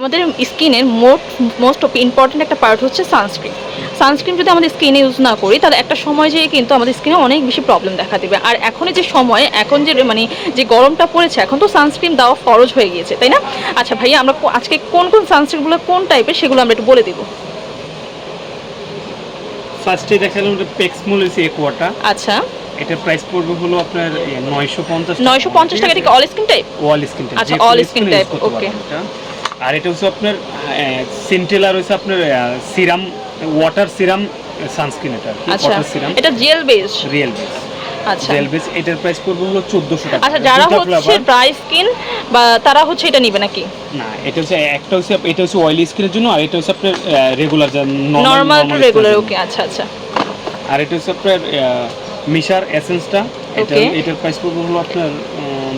আমাদের স্কিনের most most important একটা পার্ট হচ্ছে সানস্ক্রিন। সানস্ক্রিন যদি আমাদের স্কিনে ইউজ না করি তাহলে একটা সময় যেয়ে কিন্তু আমাদের স্কিনে অনেক বেশি প্রবলেম দেখা দেবে। আর এখন যে সময় এখন যে মানে যে গরমটা পড়েছে এখন তো সানস্ক্রিন দেওয়া ফরজ হয়ে গিয়েছে তাই না? আচ্ছা ভাইয়া আমরা আজকে কোন কোন সানস্ক্রিনগুলো কোন টাইপের সেগুলো আমরা একটু বলে দিব। ফার্স্টে দেখালাম এটা পেক্সমোলিস একোয়াটা আচ্ছা। এটার প্রাইস পড়বে হলো আপনার নয়শো পঞ্চাশ নয়শো পঞ্চাশ টাকা থেকে all skin type all skin type আচ্ছা, all skin type, okay. আর এটা হচ্ছে আপনার সেন্টেলার হচ্ছে আপনার সিরাম ওয়াটার সিরাম সানস্ক্রিন এটা আচ্ছা ওয়াটার সিরাম। এটা জেল বেস রিয়েল বেস আচ্ছা। রিয়েল বেস এটার প্রাইস পড়বে হলো চোদ্দোশো টাকা। আচ্ছা যারা হচ্ছে ড্রাই স্কিন বা তারা হচ্ছে এটা নিবে নাকি? না এটা হচ্ছে একটা হচ্ছে এটা হচ্ছে অয়েলি স্কিনের জন্য আর এটা হচ্ছে আপনার রেগুলার নর্মাল রেগুলার ওকে আচ্ছা আচ্ছা। আর এটা হচ্ছে আপনার মিশার এসেন্সটা এটা এটার প্রাইস পড়বে হলো আপনার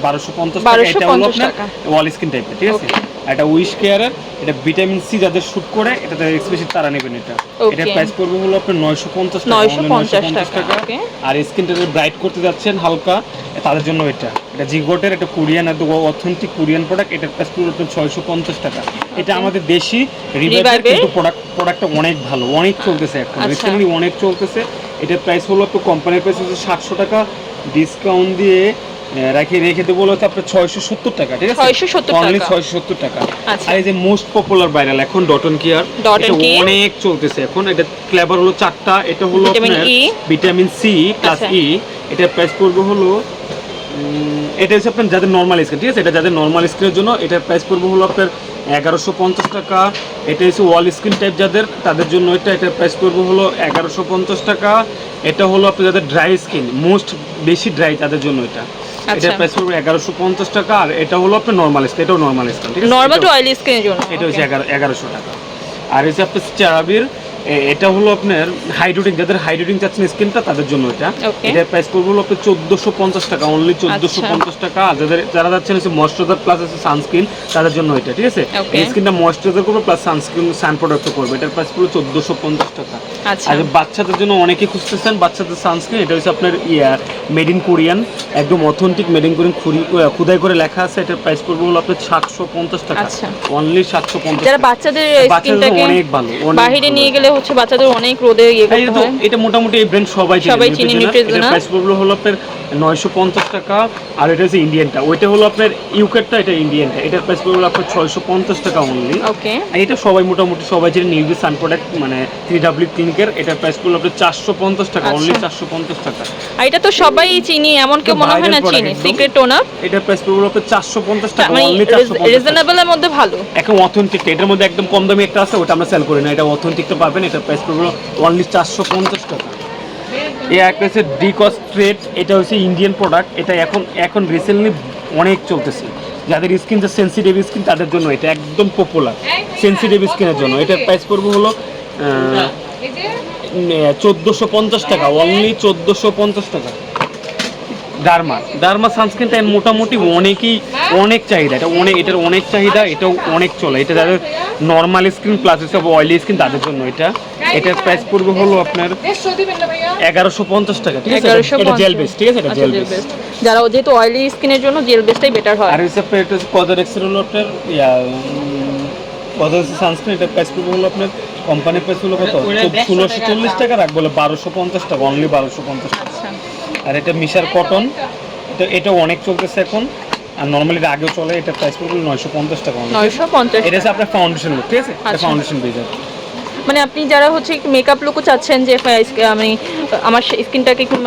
বারোশো পঞ্চাশ টাকা। এটা হলো আপনার। ওয়াল স্কিন টাইপের ঠিক আছে? এটা উইশ কেয়ারের এটা ভিটামিন সি যাদের শুট করে এটাতে স্পেশালি তারা নেবেন এটা. এটার প্রাইস পড়বে হলো আপনার নয়শো পঞ্চাশ টাকা 950 950 টাকা. আর স্কিনটাকে ব্রাইট করতে যাচ্ছেন হালকা তাদের জন্য এটা। এটা জিগোটের এটা কোরিয়ান একদম অথেন্টিক কোরিয়ান প্রোডাক্ট এটার প্রাইস পড়বে আপনার ছয়শো পঞ্চাশ টাকা। এটা আমাদের দেশি রিভাইভের কিন্তু প্রোডাক্ট প্রোডাক্টটা অনেক ভালো অনেক চলতেছে এখন আচ্ছা। রিসেন্টলি অনেক চলতেছে। এটার প্রাইস হলো আপনার কোম্পানির প্রাইস হচ্ছে সাতশো টাকা। ডিসকাউন্ট দিয়ে রেখে রেখে দেবো হচ্ছে আপনার ছয়শো সত্তর টাকা ঠিক আছে? 670 অনলি টাকা। ছয়শো সত্তর টাকা। আচ্ছা। আর এই যে মোস্ট পপুলার ভাইরাল এখন ডটন কেয়ার এটা অনেক চলতেছে এখন। এটা ফ্লেভার হলো চারটা এটা হলো? Vitamin C plus. ই এটার প্রাইস পড়বে হলো এটা হচ্ছে আপনার যাদের নর্মাল স্কিন ঠিক আছে? এটা যাদের নর্মাল স্কিনের জন্য এটার প্রাইস পড়বে হলো আপনার এগারোশো পঞ্চাশ টাকা। এটা হচ্ছে ওয়াল স্কিন টাইপ যাদের তাদের জন্য এটা এটার প্রাইস পড়বে হলো এগারোশো পঞ্চাশ টাকা। এটা হলো আপনার যাদের ড্রাই স্কিন মোস্ট বেশি ড্রাই তাদের জন্য এটা। আচ্ছা। এটার প্রাইস পড়বে এগারোশো পঞ্চাশ টাকা আর এটা হলো আপনার নর্মাল স্কিন এটাও নর্মাল স্কিন ঠিক আছে নর্মাল টু অয়েলি স্কিনের জন্য এটা হচ্ছে okay. এগারো এগারোশো টাকা আর হচ্ছে আপনার চারাবির এটা হলো আপনার হাইড্রোটিং যাদের হাইড্রোটিং চাচ্ছেন স্কিনটা তাদের জন্য এটা. এটার প্রাইস পড়বে হলো আপনার চোদ্দোশো পঞ্চাশ টাকা অনলি চোদ্দোশো আচ্ছা। পঞ্চাশ টাকা আর যাদের যারা যাচ্ছেন হচ্ছে ময়শ্চারাইজার প্লাস হচ্ছে সানস্ক্রিন তাদের জন্য এটা ঠিক আছে. এই স্কিনটা ময়শ্চারাইজার করবে প্লাস সানস্ক্রিন সান প্রোডাক্ট করবে এটার প্রাইস পড়বে চোদ্দোশো পঞ্চাশ টাকা আচ্ছা আর বাচ্চাদের জন্য অনেকে খুঁজতেছেন বাচ্চাদের সানস্ক্রিন এটা হচ্ছে আপনার মেড ইন কোরিয়ান একদম অথেন্টিক মেড ইন কোরিয়ান খুদাই করে লেখা আছে এটার প্রাইস পড়বে হলো আপনার সাতশো পঞ্চাশ টাকা। আচ্ছা। অনলি সাতশো পঞ্চাশ যারা বাচ্চাদের স্কিনটাকে অনেক ভালো, বাইরে নিয়ে গেলে হচ্ছে বাচ্চাদের অনেক রোদে ইয়ে হ্যাঁ, করতে হয়। এটা মোটামুটি এই ব্র্যান্ড সবাই সবাই চিনে। প্রাইস পড়বে হলো আপনার নয়শো পঞ্চাশ টাকা আর এটা হচ্ছে ইন্ডিয়ানটা ওইটা হলো আপনার ইউকেটটা এটা ইন্ডিয়ানটা এটার প্রাইস পড়বে আপনার ছয়শো পঞ্চাশ টাকা অনলি ওকে এটা সবাই মোটামুটি সবাই নিউজি সান প্রোডাক্ট মানে থ্রি ডাব্লিউ ক্লিনিকের এটার প্রাইস পড়ল আপনার চারশো পঞ্চাশ টাকা আচ্ছা। অনলি চারশো পঞ্চাশ টাকা। আর এটা তো সবাই চিনি এমন কেউ মনে হয় না চিনি। সিক্রেট টোনার এটার প্রাইস পড়ল আপনার চারশো পঞ্চাশ টাকা অনলি পঞ্চাশ রিজনেবলের মধ্যে ভালো। এখন অথেন্টিক এটার মধ্যে একদম কম দামি একটা আছে ওটা আমরা সেল করি না এটা অথেন্টিকটা পাবেন এটার প্রাইস পড়বে অনলি চারশো পঞ্চাশ টাকা। এই একটা হচ্ছে ডিকস্ট্রেট এটা হচ্ছে ইন্ডিয়ান প্রোডাক্ট এটা এখন এখন রিসেন্টলি অনেক চলতেছে। যাদের স্কিন যে সেন্সিটিভ স্কিন তাদের জন্য এটা একদম পপুলার সেন্সিটিভ স্কিনের জন্য। এটার প্রাইস পড়বে হলো চোদ্দোশো পঞ্চাশ টাকা অনলি চোদ্দোশো পঞ্চাশ টাকা। ডার্মা ডার্মা সানস্ক্রিনটা মোটামুটি অনেকই অনেক চাহিদা। এটা অনেক এটার অনেক চাহিদা এটাও অনেক চলে। এটা যাদের নর্মাল স্কিন প্লাস সব অয়েলি স্কিন তাদের জন্য এটা। এটার প্রাইস পড়বে হলো আপনার এগারোশো পঞ্চাশ টাকা ঠিক আছে? এগারোশো এটা জেল বেস ঠিক আছে? এটা জেল বেস যারা যেহেতু অয়েলি স্কিনের জন্য জেল বেসটাই বেটার হয়। আর আপনার এটা হচ্ছে কদার এক্সের হলো আপনার সানস্ক্রিন এটার প্রাইস পড়বে হলো আপনার কোম্পানির প্রাইস হলো কত? ষোলোশো চল্লিশ টাকা। রাখব বারোশো পঞ্চাশ টাকা অনলি বারোশো পঞ্চাশ টাকা। আচ্ছা। আর এটা মিশার কটন এটা এটা অনেক চলতেছে এখন। আর নর্মালি আগেও চলে এটা প্রাইস পড়বে নয়শো পঞ্চাশ টাকা নয়শো পঞ্চাশ এটা হচ্ছে আপনার ফাউন্ডেশন লুক ঠিক আছে? আচ্ছা। ফাউন্ডেশন পেয়ে যাবে। মানে আপনি যারা হচ্ছে মেকআপ লুকও চাচ্ছেন যে আমি আমার স্কিনটাকে একটু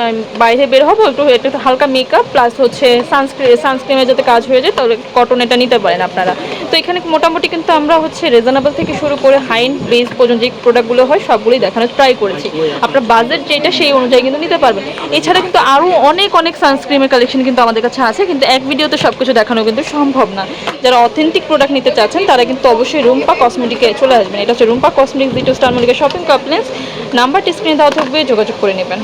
বাইরে বের হব একটু একটু হালকা মেকআপ প্লাস হচ্ছে সানস্ক্রিন সানস্ক্রিনে যাতে কাজ হয়ে যায় তাহলে কটন এটা নিতে পারেন আপনারা। তো এখানে মোটামুটি কিন্তু আমরা হচ্ছে রিজনেবল থেকে শুরু করে হাই বেস পর্যন্ত যে প্রোডাক্টগুলো হয়, সবগুলোই দেখানোর ট্রাই করেছি। আপনার বাজেট যেটা সেই অনুযায়ী কিন্তু নিতে পারবেন। এছাড়া কিন্তু আরও অনেক অনেক সানস্ক্রিমের কালেকশন কিন্তু আমাদের কাছে আছে, কিন্তু এক ভিডিওতে সব কিছু দেখানো কিন্তু সম্ভব না। যারা অথেন্টিক প্রোডাক্ট নিতে চাচ্ছেন, তারা কিন্তু অবশ্যই রুম্পা কসমেটিকে চলে আসবেন। এটা হচ্ছে রুম্পা কসমেটিক্স দ্বিতীয় স্টার মলিকা শপিং কমপ্লেক্স নাম্বারটি স্ক্রিনে দেওয়া থাকবে, যোগাযোগ করে নেবেন।